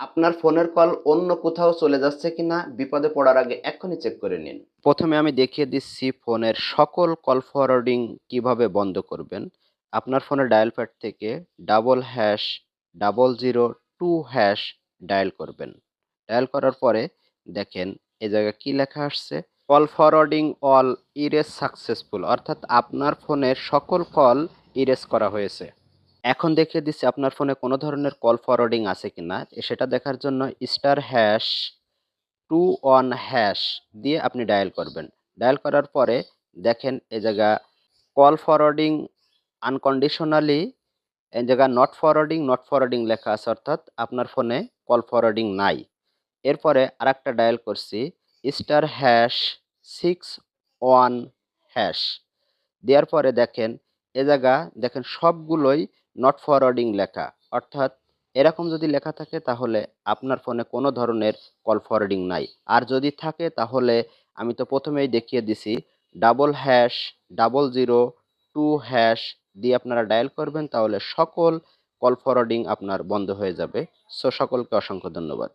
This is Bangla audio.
আপনার ফোনের কল অন্য কোথাও চলে যাচ্ছে কিনা বিপদে পড়ার আগে এক্ষুনি চেক করে নিন। প্রথমে আমি দেখিয়ে দিচ্ছি ফোনের সকল কল ফরওয়ার্ডিং কীভাবে বন্ধ করবেন। আপনার ফোনের ডায়াল প্যাড থেকে double hash double zero two hash dial করবেন। ডায়াল করার পরে দেখেন এ জায়গায় কি লেখা আসছে? Call forwarding all erase successful অর্থাৎ আপনার ফোনের সকল কল ইরেস করা হয়েছে। এখন দেখিয়ে দিচ্ছি আপনার ফোনে কোনো ধরনের কল ফরওয়ার্ডিং আছে কি না সেটা দেখার জন্য star hash two one hash দিয়ে আপনি ডায়াল করবেন। ডায়াল করার পরে দেখেন এ জায়গা কল ফরওয়ার্ডিং আনকন্ডিশনালি এই জায়গা নট ফরওয়ার্ডিং নট ফরওয়ার্ডিং লেখা আছে অর্থাৎ আপনার ফোনে কল ফরওয়ার্ডিং নাই। এরপরে আর একটা ডায়াল করছি star hash six one hash দেওয়ার পরে দেখেন এ জায়গা, দেখেন সবগুলোই নট ফরওয়ার্ডিং লেখা। অর্থাৎ এরকম যদি লেখা থাকে তাহলে আপনার ফোনে কোনো ধরনের কল ফরওয়ার্ডিং নাই। আর যদি থাকে তাহলে আমি তো প্রথমেই দেখিয়ে দিছি double hash double zero two hash দিয়ে আপনারা ডায়াল করবেন তাহলে সকল কল ফরওয়ার্ডিং আপনার বন্ধ হয়ে যাবে। সো সকলকে অসংখ্য ধন্যবাদ।